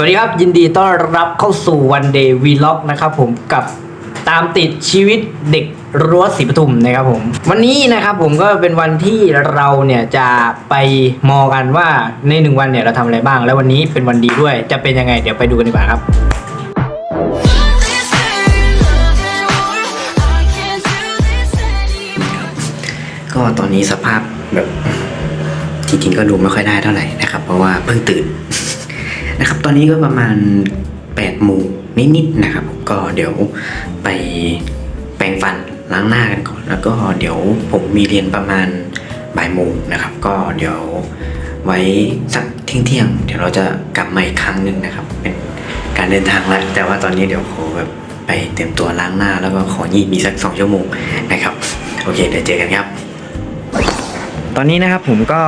สวัสดีครับยินดีต้อนรับเข้าสู่วันเดย์วีล็อกนะครับผมกับตามติดชีวิตเด็กรั้วศรีปทุมนะครับผม วันนี้นะครับผมก็เป็นวันที่เราเนี่ยจะไปมอกันว่าในหนึ่งวันเนี่ยเราทำอะไรบ้าง แล้ววันนี้เป็นวันดีด้วยจะเป็นยังไงเดี๋ยวไปดูกันดีกว่าครับก็ตอนนี้สภาพแบบจริงๆก็ดูไม่ค่อยได้เท่าไหร่นะครับ เพราะว่าเพิ่งตื่น นะครับ ตอนนี้ก็ประมาณ8ปดโมงนิดๆนะครับ ก็เดี๋ยวไปแปรงฟันล้างหน้ากันก่อน แล้วก็เดี๋ยวผมมีเรียนประมาณบ่ายโมงนะครับ ก็เดี๋ยวไว้สักเที่ยงเที่ยงๆเดี๋ยวเราจะกลับมาอีกครั้งหนึ่งนะครับ เป็นการเดินทางแล้วแต่ว่าตอนนี้เดี๋ยวขอแบบไปเตรียมตัวล้างหน้า แล้วก็ขอยีบมีสักสองชั่วโมงนะครับ โอเคเดี๋ยวเจอกันครับ ตอนนี้นะครับผมก็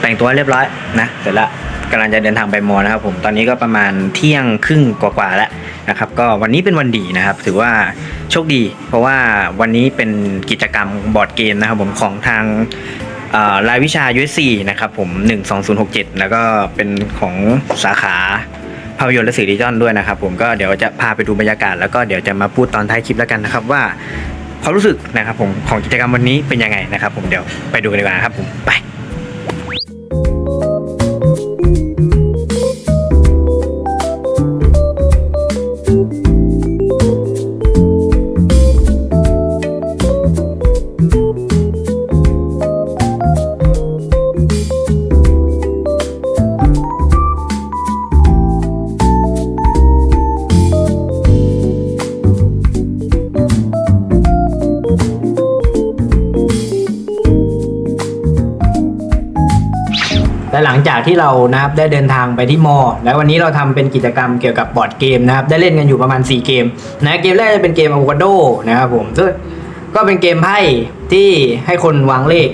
แต่งตัวเรียบร้อยนะเสร็จละกำลังจะเดินทางไปมอนะครับผมตอนนี้ก็ประมาณเที่ยงครึ่งกว่าๆแล้วนะครับก็วันนี้เป็นวันดีนะครับ ถือว่าโชคดี เพราะว่าวันนี้เป็นกิจกรรมบอร์ดเกมนะครับผมของทางรายวิชา USC นะครับผม 12067 แล้วก็เป็นของสาขาภาพยนตร์และสื่อดิจิทัลด้วยนะครับผมก็เดี๋ยวจะพาไปดูบรรยากาศแล้วก็เดี๋ยวจะมาพูดตอนท้ายคลิปแล้วกันนะครับว่าความรู้สึกนะครับผมของกิจกรรมวันนี้เป็นยังไงนะครับผมเดี๋ยวไปดูกันดีกว่านะครับผมไป และหลังจากที่เรานะครับได้เดินทางไปที่มอ แล้ววันนี้เราทำเป็นกิจกรรมเกี่ยวกับบอร์ดเกมนะครับ ได้เล่นกันอยู่ประมาณ 4 เกมนะเกมแรกจะเป็นเกมอะโวคาโดนะครับผมซึ่งก็เป็นเกมไพ่ที่ให้คนวางเลข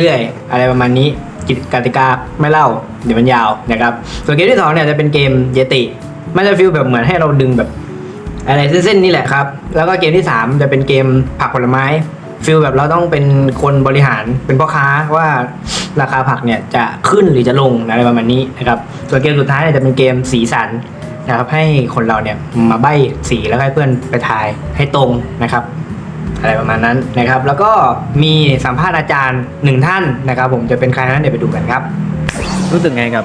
เรื่อยๆ อะไรประมาณนี้กิจกติกาไม่เล่าเดี๋ยวมันยาวนะครับ ส่วนเกมที่สองเนี่ยจะเป็นเกมเยติมันจะฟีลแบบเหมือนให้เราดึงแบบอะไรเส้นๆนี่แหละครับ แล้วก็เกมที่ 3 จะเป็นเกมผักผลไม้ ฟิลแบบเราต้องเป็นคนบริหารเป็นพ่อค้าว่าราคาผักเนี่ยจะขึ้นหรือจะลงอะไรประมาณนี้นะครับส่วนเกมสุดท้ายเนี่ยจะเป็นเกมสีสันนะครับให้คนเราเนี่ยมาใบ้สีแล้วก็ให้เพื่อนไปทายให้ตรงนะครับ อะไรประมาณนั้นนะครับ แล้วก็มีสัมภาษณ์อาจารย์หนึ่งท่านนะครับ ผมจะเป็นใครนั้นเดี๋ยวไปดูกันครับ รู้สึกไงกับ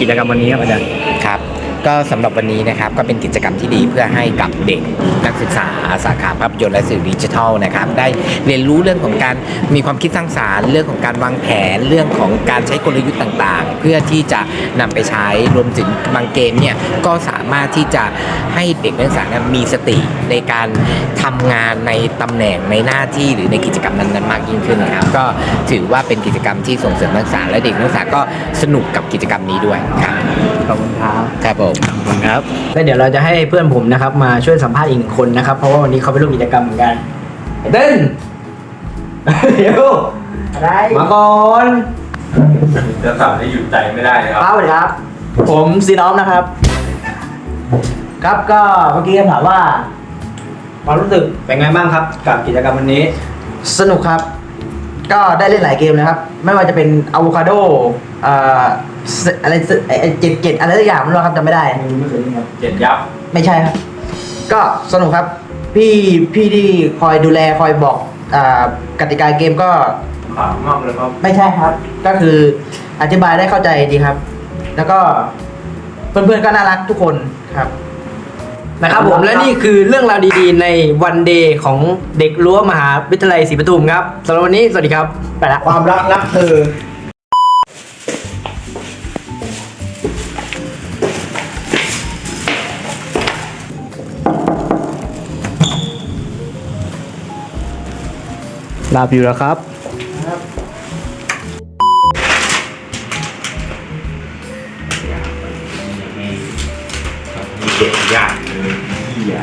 กิจกรรมวันนี้ครับอาจารย์ครับ ก็สำหรับวันนี้นะครับก็เป็นกิจกรรมที่ดีเพื่อให้กับเด็กนักศึกษาสาขาภาพยนตร์และสื่อดิจิทัลนะครับได้เรียนรู้เรื่องของการมีความคิดสร้างสารรค์เรื่องของการวางแผนเรื่องของการใช้กลยุทธ์ต่างๆ เพื่อที่จะนำไปใช้รวมถึงบางเกมเนี่ยก็สามารถที่จะให้เด็กนักศึกษามีสติในการทำงานในตำแหน่งในหน้าที่หรือในกิจกรรมนั้นๆมากยิ่งขึ้นนะครับก็ถือว่าเป็นกิจกรรมที่ส่งเสริมนักศึกษาและเด็กนักศึกษาก็สนุกกับกิจกรรมนี้ด้วยครับ ขอบคุณครับครับผมขอบคุณครับแล้วเดี๋ยวเราจะให้เพื่อนผมนะครับมาช่วยสัมภาษณ์อีกหนึ่งคนนะครับ เพราะว่าวันนี้เขาไปร่วมกิจกรรมเหมือนกันไอ้เต้นเดี๋ยวอะไรมาก่อนจะสั่งให้หยุดใจไม่ได้นะครับป้าสวัสดีครับ ผมซีน้อมนะครับ ครับก็เมื่อกี้ถามว่าความรู้สึกเป็นไงบ้างครับ กับกิจกรรมวันนี้ สนุกครับ ก็ได้เล่นหลายเกมนะครับ ไม่ว่าจะเป็นอะโวคาโดเอ่อเสอะไรเสไอ้ไอ้เจ็ดเจ็ดอะไรสักอย่างไม่รู้ครับจำไม่ได้ ไม่เคยเล่นครับเจ็ดยับ ไม่ใช่ครับ ก็สนุกครับ พี่พี่ที่คอยดูแลคอยบอกอ่ากติกาเกมก็ขาวมากเลยครับ ไม่ใช่ครับ ก็คืออธิบายได้เข้าใจดีครับ แล้วก็เพื่อนๆก็น่ารักทุกคนครับ นะครับผมและนี่คือเรื่องราวดีๆ ในวันเดย์ของเด็กรั้วมหาวิทยาลัยศรีปทุมครับสำหรับวันนี้สวัสดีครับไปละ ความรักรักเธอลาบอยู่แล้วครับ เด็กยากเลยเหี้ย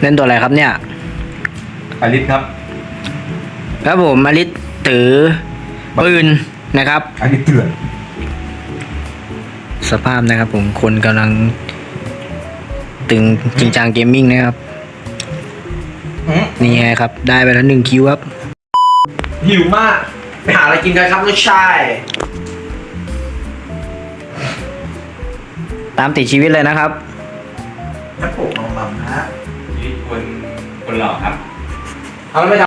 เล่นตัวอะไรครับเนี่ย อลิสครับ ครับผมอลิสถือปืนนะครับ อลิสเถื่อนสภาพนะครับผมคนกำลัง ตึงจริงจังเกมมิ่งนะครับนี่ไงครับ ได้ไปแล้วหนึ่งคิวครับหิวมาก ไปหาอะไรกินกันครับน้องชาย ตามติดชีวิตเลยนะครับ ถ้าปลูกลงลำนะ ชีวิตคนคนหล่อครับ เอาแล้วไม่ทำ